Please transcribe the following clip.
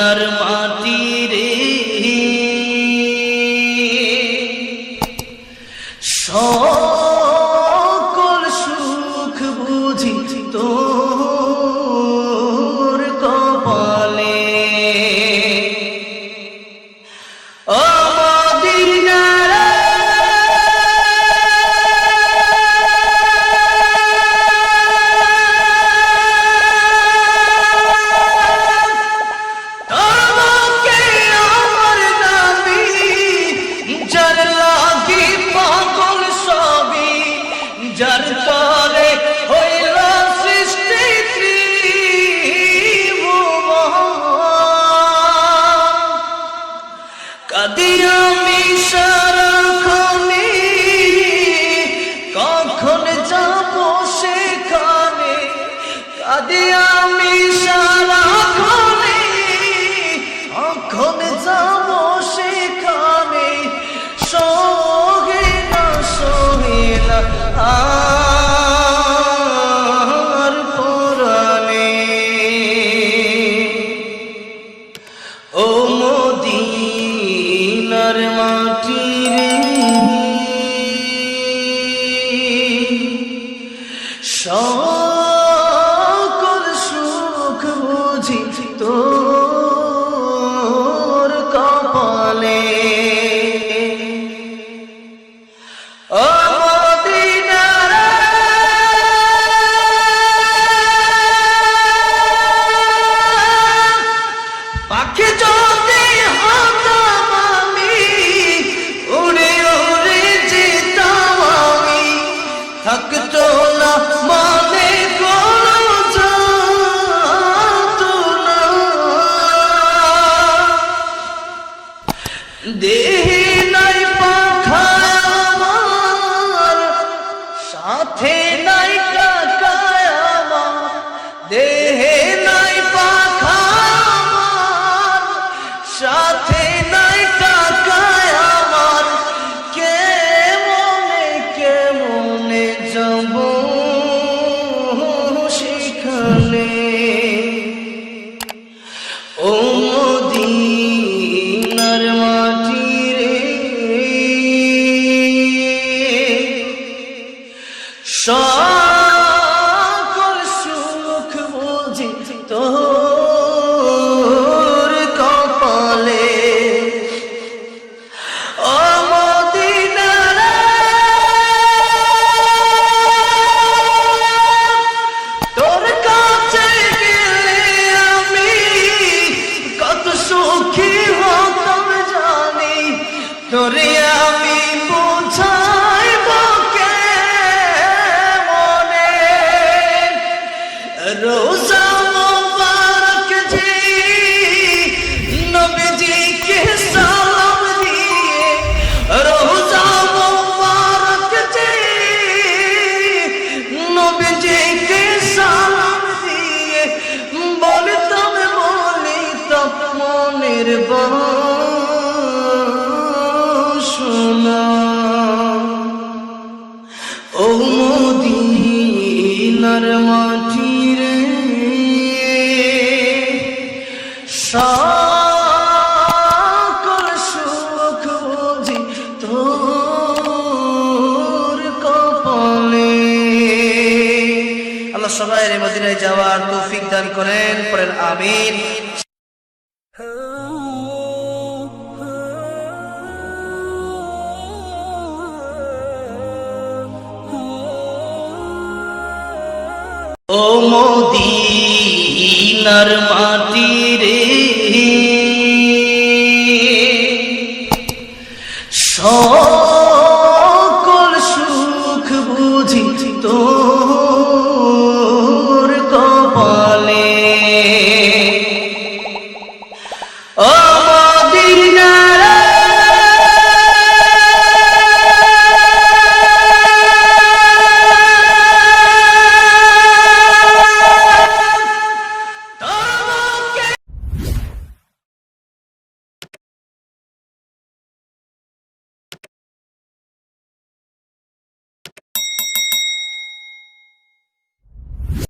বাংলার মাটি পরে হইল সৃষ্টি কাদিয়া মিশা সোনার মাটির সকল সুখ বুঝি তো। সাথে নাই টাকা। Chora. দিনের বাসনা। ও মদিনার মাটি রে সকল সুখ বুঝি তোর কপালে। সবাই রে যাওয়ার তৌফিক দান করেন পরেন আমিন। ও মোদিনার মাটি রে সব